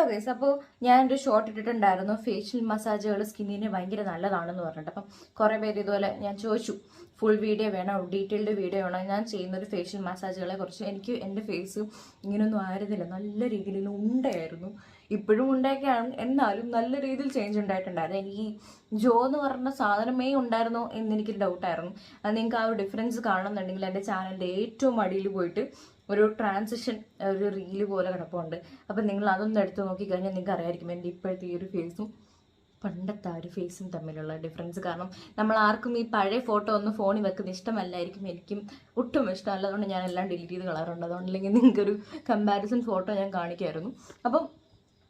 Hello guys അപ്പോൾ ഞാനൊരു short ഇട്ടിട്ടുണ്ടായിരുന്നു. ഫേഷ്യൽ മസാജുകൾ സ്കിന്നിന് ഭയങ്കര നല്ലതാണെന്ന് പറഞ്ഞിട്ട്. അപ്പം കുറേ പേര് ഇതുപോലെ ഞാൻ ചോദിച്ചു ഫുൾ വീഡിയോ വേണോ? ഡീറ്റെയിൽഡ് വീഡിയോ വേണോ? ഞാൻ ചെയ്യുന്ന ഒരു ഫേഷ്യൽ മസാജുകളെ കുറിച്ച് എനിക്ക് എന്റെ ഫേസ് ഇങ്ങനെയൊന്നും ആയിരുന്നില്ല. നല്ല രീതിയിൽ ഉണ്ടായിരുന്നു ഇപ്പോഴും ഉണ്ടാക്കിയാണ് എന്നാലും നല്ല രീതിയിൽ ചേഞ്ച് ഉണ്ടായിട്ടുണ്ടായിരുന്നു. എനിക്ക് ജോ എന്ന് പറഞ്ഞ സാധനമേ ഉണ്ടായിരുന്നോ എന്ന് എനിക്കൊരു ഡൗട്ടായിരുന്നു അത് നിങ്ങൾക്ക് ആ ഒരു ഡിഫറൻസ് കാണുന്നുണ്ടെങ്കിൽ എന്റെ ചാനലിന്റെ ഏറ്റവും അടിയിൽ പോയിട്ട് ഒരു ട്രാൻസിഷൻ ഒരു റീൽ പോലെ കിടപ്പുണ്ട്. അപ്പം നിങ്ങൾ അതൊന്ന് എടുത്ത് നോക്കിക്കഴിഞ്ഞാൽ നിങ്ങൾക്ക് അറിയായിരിക്കും എന്റെ ഇപ്പോഴത്തെ ഈ ഒരു ഫേസും പണ്ടത്തെ ആ ഒരു ഫേസും തമ്മിലുള്ള ഡിഫറൻസ് കാരണം നമ്മൾ ആർക്കും ഈ പഴയ ഫോട്ടോ ഒന്ന് ഫോണിൽ വെക്കുന്ന ഇഷ്ടമല്ലായിരിക്കും. എനിക്കും ഒട്ടും ഇഷ്ടമല്ല. അതുകൊണ്ട് ഞാൻ എല്ലാം ഡിലീറ്റ് ചെയ്ത് കളറുണ്ട്. അതുകൊണ്ടില്ലെങ്കിൽ നിങ്ങൾക്കൊരു കമ്പാരിസൺ ഫോട്ടോ ഞാൻ കാണിക്കുമായിരുന്നു. അപ്പം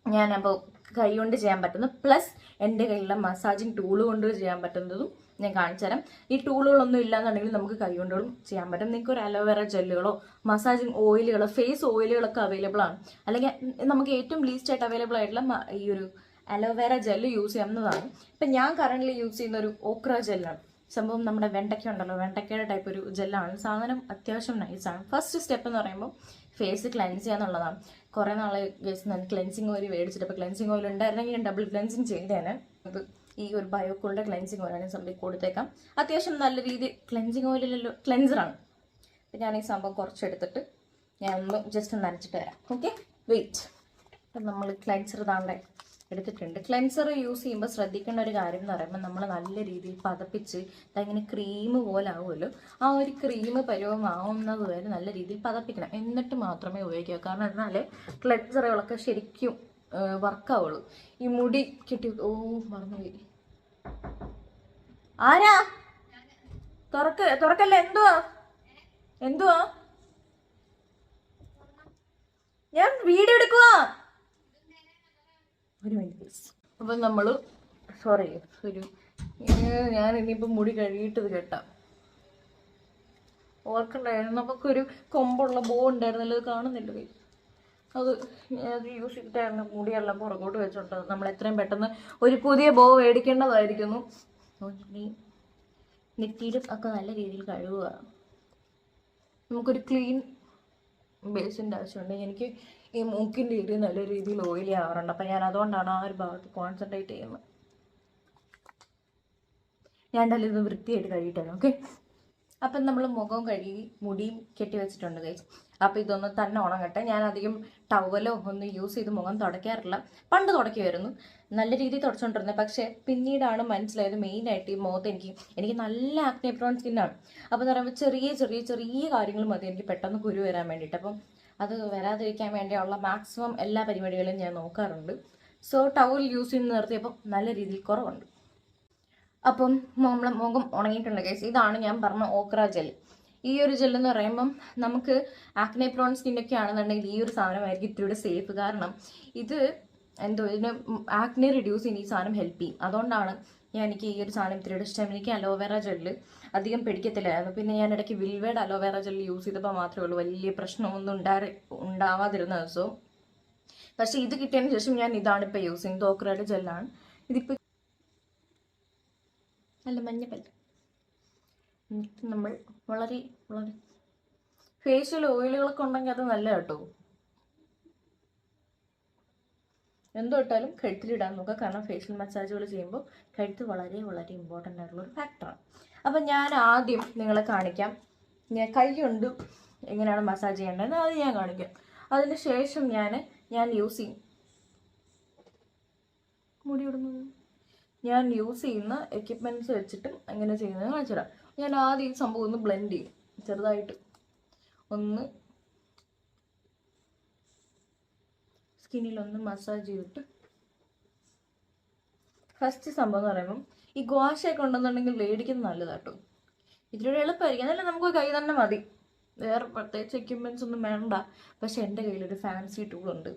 ഞാനപ്പോൾ കൈ കൊണ്ട് ചെയ്യാൻ പറ്റുന്നത് പ്ലസ് എന്റെ കയ്യിലുള്ള മസാജിങ് ടൂൾ കൊണ്ട് ചെയ്യാൻ പറ്റുന്നതും ഞാൻ കാണിച്ചു തരാം. ഈ ടൂളുകളൊന്നും ഇല്ലാന്നുണ്ടെങ്കിൽ നമുക്ക് കൈ കൊണ്ടും ചെയ്യാൻ പറ്റും. നിങ്ങൾക്ക് ഒരു അലോവേറ ജെല്ലുകളോ മസാജിങ് ഓയിലുകളോ ഫേസ് ഓയിലുകളൊക്കെ അവൈലബിൾ ആണ്. അല്ലെങ്കിൽ നമുക്ക് ഏറ്റവും ലീസ്റ്റ് ആയിട്ട് അവൈലബിൾ ആയിട്ടുള്ള ഈ ഒരു അലോവേറ ജെല്ല് യൂസ് ചെയ്യാവുന്നതാണ്. ഇപ്പം ഞാൻ കറന്റ് യൂസ് ചെയ്യുന്ന ഒരു ഓക്ര ജെല്ലാണ് സംഭവം നമ്മുടെ വെണ്ടയ്ക്ക ഉണ്ടല്ലോ. വെണ്ടയ്ക്കയുടെ ടൈപ്പ് ഒരു ജെല്ലാണ് സാധനം അത്യാവശ്യം നൈസാണ് ഫസ്റ്റ് സ്റ്റെപ്പ് എന്ന് പറയുമ്പോൾ ഫേസ് ക്ലെൻസ് ചെയ്യാന്നുള്ളതാണ്. കുറേ നാളെ കേസ് ഞാൻ ക്ലെൻസിങ് ഓയിൽ മേടിച്ചിട്ട് അപ്പോൾ ക്ലെൻസിങ് ഓയിൽ ഉണ്ടായിരുന്നെങ്കിൽ ഞാൻ ഡബിൾ ക്ലെൻസിങ് ചെയ്തേനെ. അത് ഈ ഒരു ബയോക്കോളിന്റെ ക്ലെൻസിങ് ഓയിലാണ് സംഭവം കൊടുത്തേക്കാം. അത്യാവശ്യം നല്ല രീതി ക്ലെൻസിങ് ഓയിലല്ലോ ക്ലെൻസറാണ് അപ്പം ഞാൻ ഈ സംഭവം കുറച്ചെടുത്തിട്ട് ഞാൻ ഒന്ന് ജസ്റ്റ് ഒന്ന് നനച്ചിട്ട് വരാം. ഓക്കെ വെയിറ്റ് അപ്പം നമ്മൾ ക്ലെൻസർ താണ്ടെ എടുത്തിട്ടുണ്ട്. ക്ലെൻസർ യൂസ് ചെയ്യുമ്പോൾ ശ്രദ്ധിക്കേണ്ട ഒരു കാര്യം എന്ന് പറയുമ്പോൾ നമ്മൾ നല്ല രീതിയിൽ പതപ്പിച്ച് അതങ്ങനെ ക്രീം പോലെ ആവുമല്ലോ ആ ഒരു ക്രീം പരുവമാവുന്നത് വരെ നല്ല രീതിയിൽ പതപ്പിക്കണം. എന്നിട്ട് മാത്രമേ ഉപയോഗിക്കുക കാരണം എന്നാലേ ക്ലെൻസറുകളൊക്കെ ശരിക്കും വർക്കാവുള്ളൂ ഈ മുടി കിട്ടി ഓ മറന്നുപോയി. ആരാ? തുറക്ക് തുറക്കല്ല? എന്തുവാ? എന്തുവാ? ഞാൻ വീഡിയോ എടുക്കുവാ. ഒരു മിനിറ്റ് അപ്പം നമ്മൾ സോറി ഒരു ഞാൻ ഇനിയിപ്പോൾ മുടി കഴുകിയിട്ടത് കേട്ടാ. ഓർക്കണ്ടായിരുന്നു നമുക്കൊരു കൊമ്പുള്ള ബോ ഉണ്ടായിരുന്നല്ലോ അത് കാണുന്നില്ല? അത് അത് യൂസ് ചെയ്തിട്ടായിരുന്നു മുടിയെല്ലാം പുറകോട്ട് വെച്ചോണ്ട്. നമ്മൾ എത്രയും പെട്ടെന്ന് ഒരു പുതിയ ബോ മേടിക്കേണ്ടതായിരിക്കുന്നു. നെറ്റിയിലും ഒക്കെ നല്ല രീതിയിൽ കഴുകുക. നമുക്കൊരു ക്ലീൻ ബേസിന്റെ ആവശ്യമുണ്ട്. എനിക്ക് ഈ മൂക്കിന്റെ ഇടി നല്ല രീതിയിൽ ഓയിലി ആവാറുണ്ട്. അപ്പം ഞാൻ അതുകൊണ്ടാണ് ആ ഒരു ഭാഗത്ത് കോൺസെൻട്രേറ്റ് ചെയ്യുന്നത്. ഞാൻ എന്തായാലും ഇത് വൃത്തിയായിട്ട് കഴുകിയിട്ടാണ് ഓക്കെ അപ്പം നമ്മൾ മുഖവും കഴുകി മുടിയും കെട്ടി വെച്ചിട്ടുണ്ട് ഗൈസ് അപ്പം ഇതൊന്ന് തന്നെ ഉണങ്ങട്ടെ. ഞാൻ അധികം ടവലോ ഒന്നും യൂസ് ചെയ്ത് മുഖം തുടയ്ക്കാറില്ല. പണ്ട് തുടയ്ക്കുമായിരുന്നു നല്ല രീതിയിൽ തുടച്ചുകൊണ്ടിരുന്നത് പക്ഷേ പിന്നീടാണ് മനസ്സിലായത് മെയിനായിട്ട് ഈ മുഖത്ത് എനിക്ക് എനിക്ക് നല്ല ആക്നെ പ്രോൺ സ്കിന്നാണ് അപ്പോൾ എന്ന് പറയുമ്പോൾ ചെറിയ ചെറിയ ചെറിയ കാര്യങ്ങൾ മതി. എനിക്ക് പെട്ടെന്ന് കുരു വരാൻ വേണ്ടിയിട്ട്. അപ്പം അത് വരാതിരിക്കാൻ വേണ്ടിയുള്ള മാക്സിമം എല്ലാ പരിപാടികളും ഞാൻ നോക്കാറുണ്ട്. സോ ടവൽ യൂസ് ചെയ്യുന്ന നിർത്തിയപ്പോൾ നല്ല രീതിയിൽ കുറവുണ്ട്. അപ്പം നമ്മളെ മുഖം ഉണങ്ങിയിട്ടുണ്ട് കേസ് ഇതാണ് ഞാൻ പറഞ്ഞ ഓക്ര ജെൽ ഈ ഒരു ജെല്ലെന്ന് പറയുമ്പം നമുക്ക് ആക്നെ പ്രോൺ സ്കിന്നൊക്കെ ആണെന്നുണ്ടെങ്കിൽ ഈ ഒരു സാധനമായിരിക്കും ഇത്തിരി സേഫ് കാരണം ഇത് എന്തോ ഇതിന് ആക്നെ റിഡ്യൂസ് ചെയ്യുന്ന ഈ സാധനം ഹെൽപ്പ് ചെയ്യും. അതുകൊണ്ടാണ് ഞാൻ എനിക്ക് ഈ ഒരു സാധനം ഇത്തിരി ഇഷ്ടം. എനിക്ക് അലോവേറ ജെല്ല് അധികം പിടിക്കത്തില്ലായിരുന്നു പിന്നെ ഞാൻ ഇടയ്ക്ക് വിൽവേഡ് അലോവേറ ജെൽ യൂസ് ചെയ്തപ്പോൾ മാത്രമേ ഉള്ളൂ. വലിയ പ്രശ്നമൊന്നും ഉണ്ടായി ഉണ്ടാവാതിരുന്ന സോ പക്ഷേ ഇത് കിട്ടിയതിന് ശേഷം ഞാൻ ഇതാണ് ഇപ്പോൾ യൂസ് ചെയ്യുന്നത്. ഓക്രയുടെ ജെല്ലാണ്. ഇതിപ്പോൾ നല്ല മഞ്ഞപ്പല്ല. നമ്മൾ വളരെ വളരെ ഫേഷ്യൽ ഓയിലുകളൊക്കെ ഉണ്ടെങ്കിൽ അത് നല്ല കേട്ടോ. എന്തോ ഇട്ടാലും കഴുത്തിലിടാൻ നോക്കുക. കാരണം ഫേഷ്യൽ മസാജുകൾ ചെയ്യുമ്പോൾ കഴുത്ത് വളരെ വളരെ ഇമ്പോർട്ടന്റ് ആയിട്ടുള്ള ഒരു ഫാക്ടറാണ് അപ്പം ഞാൻ ആദ്യം നിങ്ങളെ കാണിക്കാം. ഞാൻ കൈ കൊണ്ട് എങ്ങനെയാണ് മസാജ് ചെയ്യേണ്ടത് അത് ഞാൻ കാണിക്കാം. അതിന് ശേഷം ഞാൻ ഞാൻ യൂസ് ചെയ്യും. മുടി ഇടുന്നത്. ഞാൻ യൂസ് ചെയ്യുന്ന എക്യുപ്മെന്റ്സ് വെച്ചിട്ടും എങ്ങനെ ചെയ്യുന്നത് കാണിച്ചു തരാം ഞാൻ ആദ്യം ഈ സംഭവം ഒന്ന് ബ്ലെൻഡ് ചെയ്യും. ചെറുതായിട്ട് ഒന്ന് സ്കിന്നിലൊന്ന് മസാജ് ചെയ്തിട്ട് ഫസ്റ്റ് സംഭവം എന്ന് പറയുമ്പം ഈ ഗുവാശയൊക്കെ ഉണ്ടെന്നുണ്ടെങ്കിൽ മേടിക്കുന്നത് നല്ലതാട്ടോ. ഇതിലൂടെ എളുപ്പമായിരിക്കും. അതല്ല നമുക്ക് കൈ തന്നെ മതി. വേറെ പ്രത്യേകിച്ച് എക്യുപ്മെന്റ്സ് ഒന്നും വേണ്ട. പക്ഷെ എന്റെ കയ്യിലൊരു ഫാൻസി ടൂളുണ്ട്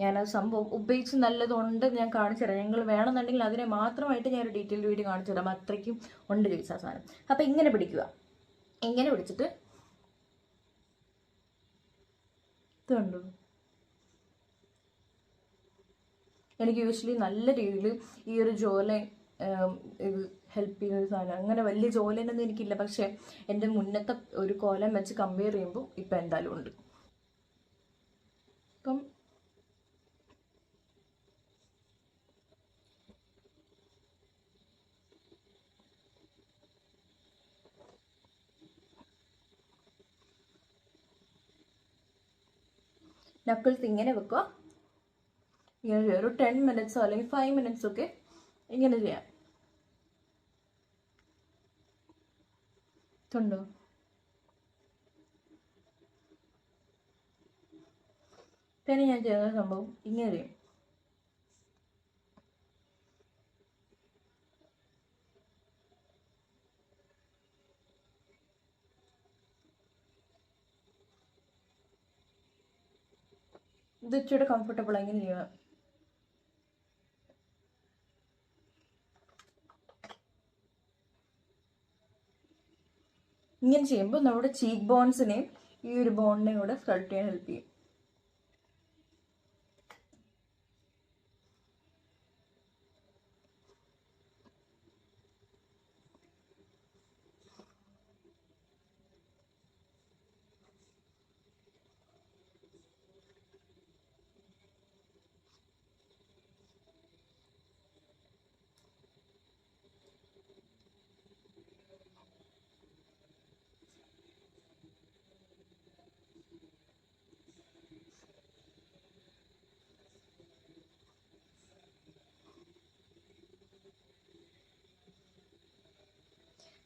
ഞാനത് സംഭവം ഉപയോഗിച്ച് നല്ലതുണ്ട് ഞാൻ കാണിച്ചു തരാം. ഞങ്ങൾ വേണമെന്നുണ്ടെങ്കിൽ അതിനെ മാത്രമായിട്ട് ഞാൻ ഒരു ഡീറ്റെയിൽ വീഡിയോ കാണിച്ചു തരാം. അത്രയ്ക്കും ഉണ്ട് ചോദിച്ച ആ സാധനം. അപ്പം ഇങ്ങനെ പിടിക്കുക. ഇങ്ങനെ പിടിച്ചിട്ട് ഇത് എനിക്ക് യൂഷ്വലി നല്ല രീതിയിൽ ഈ ഒരു ജോലി ഇത് ഹെൽപ്പ് ചെയ്യുന്ന ഒരു സാധനം. അങ്ങനെ വലിയ ജോലി തന്നെ എനിക്കില്ല. പക്ഷേ എന്റെ മുന്നത്തെ ഒരു കോലം വെച്ച് കമ്പയർ ചെയ്യുമ്പോൾ ഇപ്പം എന്തായാലും ഉണ്ട്. ഇപ്പം നക്കിൾസ് ഇങ്ങനെ വെക്കുക ഇങ്ങനെ ചെയ്യാം ഒരു ടെൻ മിനിറ്റ്സോ അല്ലെങ്കിൽ ഫൈവ് മിനിറ്റ്സോ ഒക്കെ ഇങ്ങനെ ചെയ്യാം. കണ്ടോ പിന്നെ ഞാൻ ചെയ്യുന്ന സംഭവം. ഇങ്ങനെ ചെയ്യും. ഇത് ഇച്ചിരി കംഫർട്ടബിൾ എങ്ങനെ ചെയ്യണം ഇങ്ങനെ ചെയ്യുമ്പോൾ നമ്മുടെ ചീക്ക് ബോൺസിനെയും ഈ ഒരു ബോണിനെയും കൂടെ ഫ്രട്ട് ചെയ്യാൻ ഹെൽപ്പ് ചെയ്യും.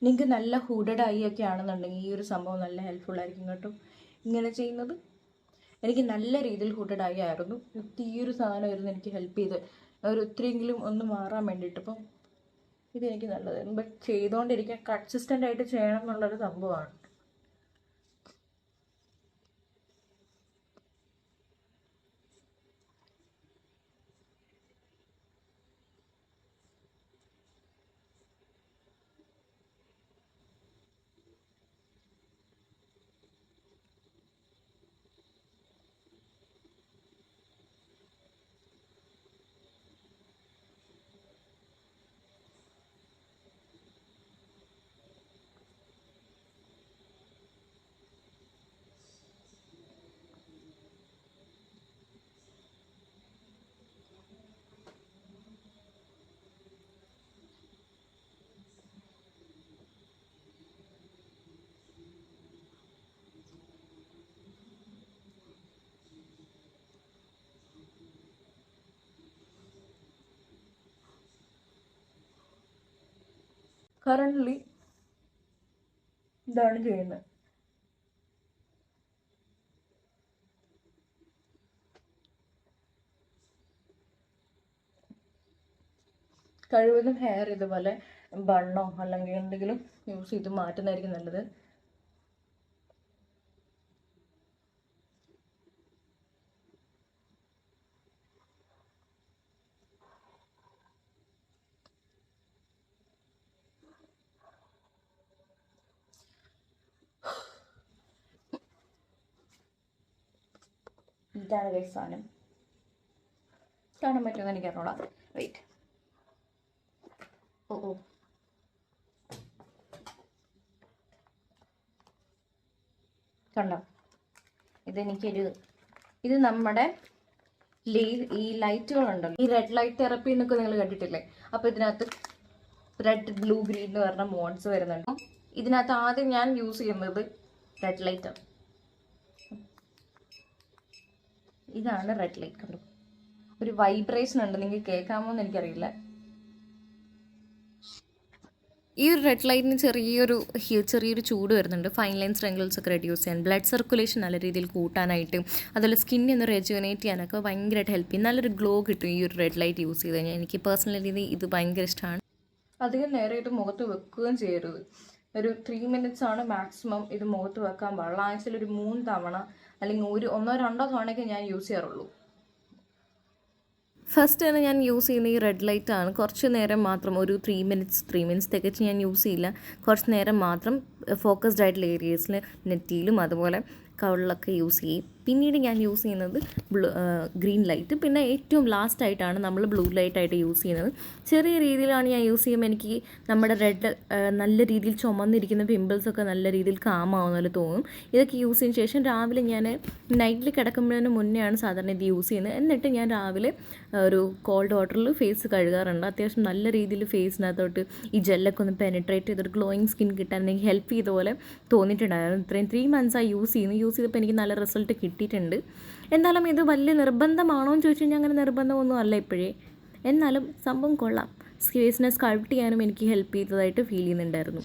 നിങ്ങൾക്ക് നല്ല ഹൂഡഡ് ഐ ഒക്കെ ആണെന്നുണ്ടെങ്കിൽ ഈ ഒരു സംഭവം നല്ല ഹെൽപ്ഫുൾ ആയിരിക്കും കേട്ടോ. ഇങ്ങനെ ചെയ്യുന്നത്. എനിക്ക് നല്ല രീതിയിൽ ഹൂഡഡ് ഐ ആയിരുന്നു. ഈ ഒരു സാധനമായിരുന്നു എനിക്ക് ഹെൽപ്പ് ചെയ്ത്. ഒരു ഒത്തിരിയെങ്കിലും ഒന്ന് മാറാൻ വേണ്ടിയിട്ട് അപ്പം ഇതെനിക്ക് നല്ലതായിരുന്നു. ബട്ട് ചെയ്തുകൊണ്ടിരിക്കാൻ കൺസിസ്റ്റന്റ് ആയിട്ട് ചെയ്യണം എന്നുള്ളൊരു സംഭവമാണ് കറന്റ്ലി ഇതാണ് ചെയ്യുന്നത്. കഴിവതും ഹെയർ ഇതുപോലെ ബണ്ണോ അല്ലെങ്കിൽ എന്തെങ്കിലും യൂസ് ചെയ്ത് മാറ്റുന്നതായിരിക്കും നല്ലത്. ഇതാണ് ഗൈസ് സാധനം. കാണാൻ പറ്റുമെന്ന് എനിക്ക് അറിഞ്ഞോളാം വെയിറ്റ് ഓ ഓ. കണ്ടോ? ഇതെനിക്കൊരു ഇത് നമ്മുടെ ലേ ഈ ലൈറ്റുകളുണ്ടല്ലോ. ഈ റെഡ് ലൈറ്റ് തെറപ്പി എന്നൊക്കെ നിങ്ങൾ കണ്ടിട്ടില്ലേ? അപ്പോൾ ഇതിനകത്ത് റെഡ് ബ്ലൂ ഗ്രീൻ എന്ന് പറഞ്ഞ മോഡ്സ് വരുന്നുണ്ട്. ഇതിനകത്ത് ആദ്യം ഞാൻ യൂസ് ചെയ്യുന്നത് റെഡ് ലൈറ്റാണ് ഇതാണ് റെഡ് ലൈറ്റ് കണ്ടു ഒരു വൈബ്രേഷൻ ഉണ്ട്. നിങ്ങൾക്ക് കേൾക്കാമോ എന്ന് എനിക്കറിയില്ല. ഈ ഒരു റെഡ് ലൈറ്റിന് ചെറിയൊരു ചെറിയൊരു ചൂട് വരുന്നുണ്ട്. ഫൈൻ ലൈൻസ് റെങ്കിൾസ് ഒക്കെ റെഡ്യൂസ് ചെയ്യാൻ. ബ്ലഡ് സർക്കുലേഷൻ നല്ല രീതിയിൽ കൂട്ടാനായിട്ട് അതുപോലെ സ്കിന്നെ ഒന്ന് റെജുവനേറ്റ് ചെയ്യാനൊക്കെ ഭയങ്കരമായിട്ട് ഹെൽപ്പ് ചെയ്യും. നല്ലൊരു ഗ്ലോ കിട്ടും ഈ ഒരു റെഡ് ലൈറ്റ് യൂസ് ചെയ്ത് കഴിഞ്ഞാൽ. എനിക്ക് പേഴ്സണലി ഇത് ഭയങ്കര ഇഷ്ടമാണ്. അധികം നേരമായിട്ട് ഇത് മുഖത്ത് വെക്കുകയും ചെയ്യരുത്. ഒരു ത്രീ മിനിറ്റ്സ് ആണ് മാക്സിമം ഇത് മുഖത്ത് വെക്കാൻ പാടുള്ളൂ. ആഴ്ചയിൽ ഒരു മൂന്ന് തവണ അല്ലെങ്കിൽ ഒരു ഒന്നോ രണ്ടോ തവണയൊക്കെ ഞാൻ യൂസ് ചെയ്യാറുള്ളൂ. ഫസ്റ്റ് തന്നെ ഞാൻ യൂസ് ചെയ്യുന്ന ഈ റെഡ് ലൈറ്റ് ആണ്. കുറച്ച് നേരം മാത്രം ഒരു ത്രീ മിനിറ്റ്സ് ത്രീ മിനിറ്റ്സ് തികച്ച് ഞാൻ യൂസ് ചെയ്യില്ല. കുറച്ച് നേരം മാത്രം ഫോക്കസ്ഡ് ആയിട്ടുള്ള ഏരിയസിൽ നെറ്റിയിലും അതുപോലെ കവിളിലൊക്കെ യൂസ് ചെയ്യും. പിന്നീട് ഞാൻ യൂസ് ചെയ്യുന്നത് ഗ്രീൻ ലൈറ്റ് പിന്നെ ഏറ്റവും ലാസ്റ്റ് ആയിട്ടാണ് നമ്മൾ ബ്ലൂ ലൈറ്റ് ആയിട്ട് യൂസ് ചെയ്യുന്നത്. ചെറിയ രീതിയിലാണ് ഞാൻ യൂസ് ചെയ്യുമ്പോൾ എനിക്ക് നമ്മുടെ റെഡ് നല്ല രീതിയിൽ ചുമന്നിരിക്കുന്ന പിമ്പിൾസൊക്കെ നല്ല രീതിയിൽ കാമാവുന്ന പോലെ തോന്നും. ഇതൊക്കെ യൂസ് ചെയ്തതിന് ശേഷം രാവിലെ ഞാൻ നൈറ്റിൽ കിടക്കുമ്പോഴതിന് മുന്നെയാണ് സാധാരണ ഇത് യൂസ് ചെയ്യുന്നത്. എന്നിട്ട് ഞാൻ രാവിലെ ഒരു കോൾഡ് വാട്ടറിൽ ഫേസ് കഴുകാറുണ്ട്. അത്യാവശ്യം നല്ല രീതിയിൽ ഫേസിനകത്തോട്ട് ഈ ജെല്ലൊക്കെ ഒന്ന് പെനിട്രേറ്റ് ചെയ്തൊരു ഗ്ലോയിങ് സ്കിൻ കിട്ടാൻ എനിക്ക് ഹെൽപ്പ് ചെയ്ത പോലെ തോന്നിയിട്ടുണ്ടായിരുന്നു. ഇത്രയും ത്രീ മന്ത്സായി യൂസ് ചെയ്യുന്നു. യൂസ് ചെയ്തപ്പോൾ എനിക്ക് നല്ല റിസൾട്ട് കിട്ടി. കിട്ടിയിട്ടുണ്ട്. എന്തായാലും ഇത് വലിയ നിർബന്ധമാണോ എന്ന് ചോദിച്ചു കഴിഞ്ഞാൽ അങ്ങനെ നിർബന്ധമൊന്നും അല്ല ഇപ്പോഴേ. എന്നാലും സംഭവം കൊള്ളാം. സ്കേസിനെ സ്കൾപ്റ്റ് ചെയ്യാനും എനിക്ക് ഹെൽപ്പ് ചെയ്തതായിട്ട് ഫീൽ ചെയ്യുന്നുണ്ടായിരുന്നു.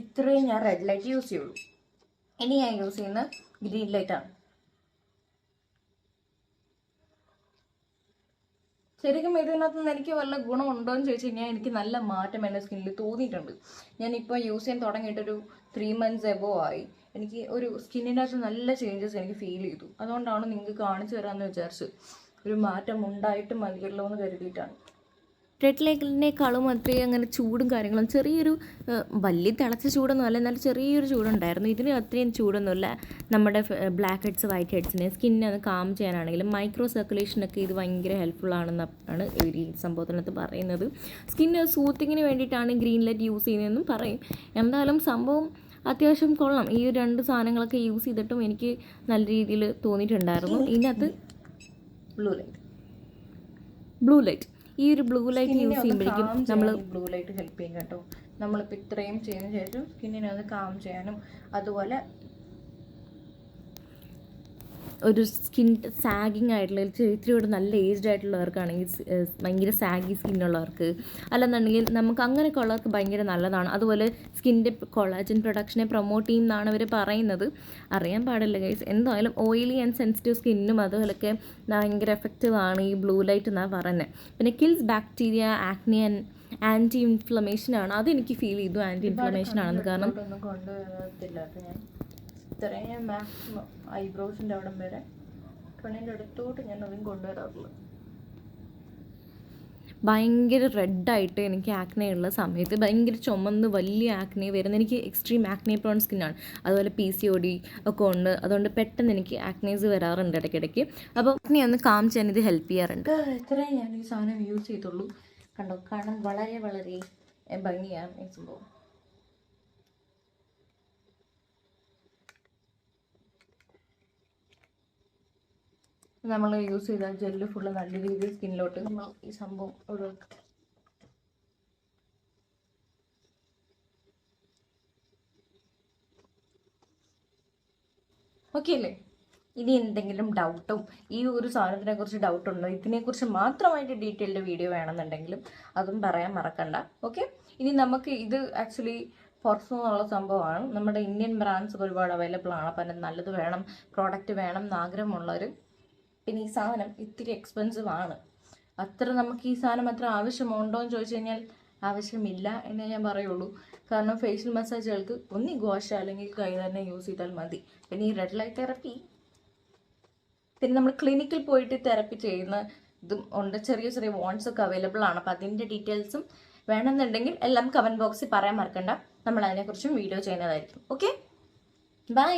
ഇത്രയും ഞാൻ റെഡ് ലൈറ്റ് യൂസ് ചെയ്യുള്ളൂ. ഇനി ഞാൻ യൂസ് ചെയ്യുന്ന ഗ്രീൻ ലൈറ്റാണ് ശരിക്കും ഇതിനകത്ത് നിന്ന് എനിക്ക് വല്ല ഗുണമുണ്ടോ എന്ന് ചോദിച്ചു കഴിഞ്ഞാൽ എനിക്ക് നല്ല മാറ്റം എന്റെ സ്കിന്നിൽ തോന്നിയിട്ടുണ്ട്. ഞാനിപ്പോൾ യൂസ് ചെയ്യാൻ തുടങ്ങിയിട്ടൊരു ത്രീ മന്ത്സ് എബോ ആയി. എനിക്ക് ഒരു സ്കിന്നിന്റെ അകത്ത് നല്ല ചേഞ്ചസ് എനിക്ക് ഫീൽ ചെയ്തു. അതുകൊണ്ടാണ് നിങ്ങൾക്ക് കാണിച്ചു തരാമെന്ന് വിചാരിച്ച് ഒരു മാറ്റം ഉണ്ടായിട്ട് മതിയല്ലോ എന്ന് കരുതിയിട്ടാണ്. റെഡ് ലൈറ്റിനേക്കാളും അത്രയും അങ്ങനെ ചൂടും കാര്യങ്ങളും ചെറിയൊരു വലിയ തിളച്ച ചൂടൊന്നും അല്ല എന്നാലും ചെറിയൊരു ചൂടുണ്ടായിരുന്നു. ഇതിന് അത്രയും ചൂടൊന്നുമില്ല. നമ്മുടെ ബ്ലാക്ക് ഹെഡ്സ് വൈറ്റ് ഹെഡ്സിനെ സ്കിന്നെ ഒന്ന് കാം ചെയ്യാനാണെങ്കിലും മൈക്രോ സർക്കുലേഷനൊക്കെ ഇത് ഭയങ്കര ഹെൽപ്ഫുൾ ആണെന്നാണ് ഈ സംഭവത്തിനകത്ത് പറയുന്നത്. സ്കിന്ന് സൂത്തിങ്ങിന് വേണ്ടിയിട്ടാണ് ഗ്രീൻ ലൈറ്റ് യൂസ് ചെയ്യുന്നതെന്നും പറയും. എന്തായാലും സംഭവം അത്യാവശ്യം കൊള്ളാം. ഈ രണ്ട് സാധനങ്ങളൊക്കെ യൂസ് ചെയ്തിട്ടും എനിക്ക് നല്ല രീതിയിൽ തോന്നിയിട്ടുണ്ടായിരുന്നു. ഇതിനകത്ത് ബ്ലൂ ലൈറ്റ് ബ്ലൂ ലൈറ്റ് ഈ ഒരു ബ്ലൂ ലൈറ്റ് യൂസ് ചെയ്യുമ്പോഴേക്കും നമ്മൾ ബ്ലൂ ലൈറ്റ് ഹെൽപ്പ് ചെയ്യും കേട്ടോ. നമ്മളിപ്പോൾ ഇത്രയും ചെയ്യുന്ന ശേഷം സ്കിന്നിനെ ഒന്ന് കാം ചെയ്യാനും അതുപോലെ ഒരു സ്കിൻ സാഗിങ് ആയിട്ടുള്ള ഇത്തിരി കൂടെ നല്ല ഏജ്ഡ് ആയിട്ടുള്ളവർക്കാണെങ്കിൽ ഭയങ്കര സാഗി സ്കിന്നുള്ളവർക്ക്. അല്ലെന്നുണ്ടെങ്കിൽ നമുക്ക് അങ്ങനെയൊക്കെ ഉള്ളവർക്ക് ഭയങ്കര നല്ലതാണ്. അതുപോലെ സ്കിന്റെ കൊളാജൻ പ്രൊഡക്ഷനെ പ്രൊമോട്ട് ചെയ്യുന്നതാണ് അവർ പറയുന്നത്. അറിയാൻ പാടില്ല ഗൈസ്. എന്തായാലും ഓയിലി ആൻഡ് സെൻസിറ്റീവ് സ്കിന്നും അതുപോലൊക്കെ ഭയങ്കര എഫക്റ്റീവ് ആണ് ഈ ബ്ലൂ ലൈറ്റ് എന്നാണ് പറയുന്നത് പിന്നെ kills bacteria acne and anti inflammation ആണ് അതെനിക്ക് ഫീൽ ചെയ്തു ആന്റി ഇൻഫ്ലമേഷൻ ആണെന്ന് കാരണം ഒന്നും കൊണ്ടുവരത്തില്ല കേട്ടോ ഞാൻ ഇത്രയും മാക്സിമം ഐബ്രോസിന്റെ അവിടം വരെ കണ്ണിന്റെ അടുത്തോട്ട് ഞാൻ അതും കൊണ്ടുവരാറുള്ളൂ ഭയങ്കര റെഡായിട്ട് എനിക്ക് ആക്നെ ഉള്ള സമയത്ത് ഭയങ്കര ചുമന്ന് വലിയ ആക്നെ വരുന്ന എനിക്ക് എക്സ്ട്രീം ആക്നെ പ്രോൺ സ്കിന്നാണ് അതുപോലെ പി സി ഒ ഡി ഒക്കെ ഉണ്ട്. അതുകൊണ്ട് പെട്ടെന്ന് എനിക്ക് ആക്നേസ് വരാറുണ്ട് ഇടയ്ക്കിടയ്ക്ക്. അപ്പോൾ ആക്നെ ഒന്ന് കാം ചെയ്യാൻ ഇത് ഹെൽപ്പ് ചെയ്യാറുണ്ട്. ഇത് ഇത്രയും ഞാൻ ഈ സാധനം യൂസ് ചെയ്തുള്ളൂ. കണ്ടോ? കാണാൻ വളരെ വളരെ ഭംഗിയാണ് ഈ സംഭവം. നമ്മൾ യൂസ് ചെയ്ത ജെല്ല് ഫുള്ള് നല്ല രീതിയിൽ സ്കിന്നിലോട്ട് നമ്മൾ ഈ സംഭവം ഒരു ഓക്കെ അല്ലേ? ഇനി എന്തെങ്കിലും ഡൗട്ടും ഈ ഒരു സാധനത്തിനെ കുറിച്ച് ഡൗട്ട് ഉണ്ടോ? ഇതിനെക്കുറിച്ച് മാത്രമായിട്ട് ഡീറ്റെയിൽഡ് വീഡിയോ വേണമെന്നുണ്ടെങ്കിലും അതും പറയാൻ മറക്കണ്ട. ഓക്കെ ഇനി നമുക്ക് ഇത് ആക്ച്വലി പുറത്തുനിന്നുള്ള സംഭവമാണ്. നമ്മുടെ ഇന്ത്യൻ ബ്രാൻഡ്സ് ഒരുപാട് അവൈലബിൾ ആണ്. അപ്പം നല്ലത് വേണം പ്രോഡക്റ്റ് വേണം എന്ന് ആഗ്രഹമുള്ളവർ പിന്നെ ഈ സാധനം ഇത്തിരി എക്സ്പെൻസീവ് ആണ്. അത്ര നമുക്ക് ഈ സാധനം അത്ര ആവശ്യമുണ്ടോ എന്ന് ചോദിച്ചു കഴിഞ്ഞാൽ ആവശ്യമില്ല എന്നേ ഞാൻ പറയുള്ളൂ. കാരണം ഫേഷ്യൽ മസാജുകൾക്ക് ഒന്നി ഗോശ അല്ലെങ്കിൽ കൈ തന്നെ യൂസ് ചെയ്താൽ മതി. പിന്നെ ഈ റെഡ് ലൈറ്റ് തെറപ്പി പിന്നെ നമ്മൾ ക്ലിനിക്കിൽ പോയിട്ട് തെറപ്പി ചെയ്യുന്ന ഇതും ഉണ്ട്. ചെറിയ ചെറിയ വോൺസ് ഒക്കെ അവൈലബിൾ ആണ്. അപ്പം അതിന്റെ ഡീറ്റെയിൽസും വേണമെന്നുണ്ടെങ്കിൽ എല്ലാം കമന്റ് ബോക്സിൽ പറയാൻ മറക്കണ്ട. നമ്മൾ അതിനെക്കുറിച്ചും വീഡിയോ ചെയ്യുന്നതായിരിക്കും. Okay bye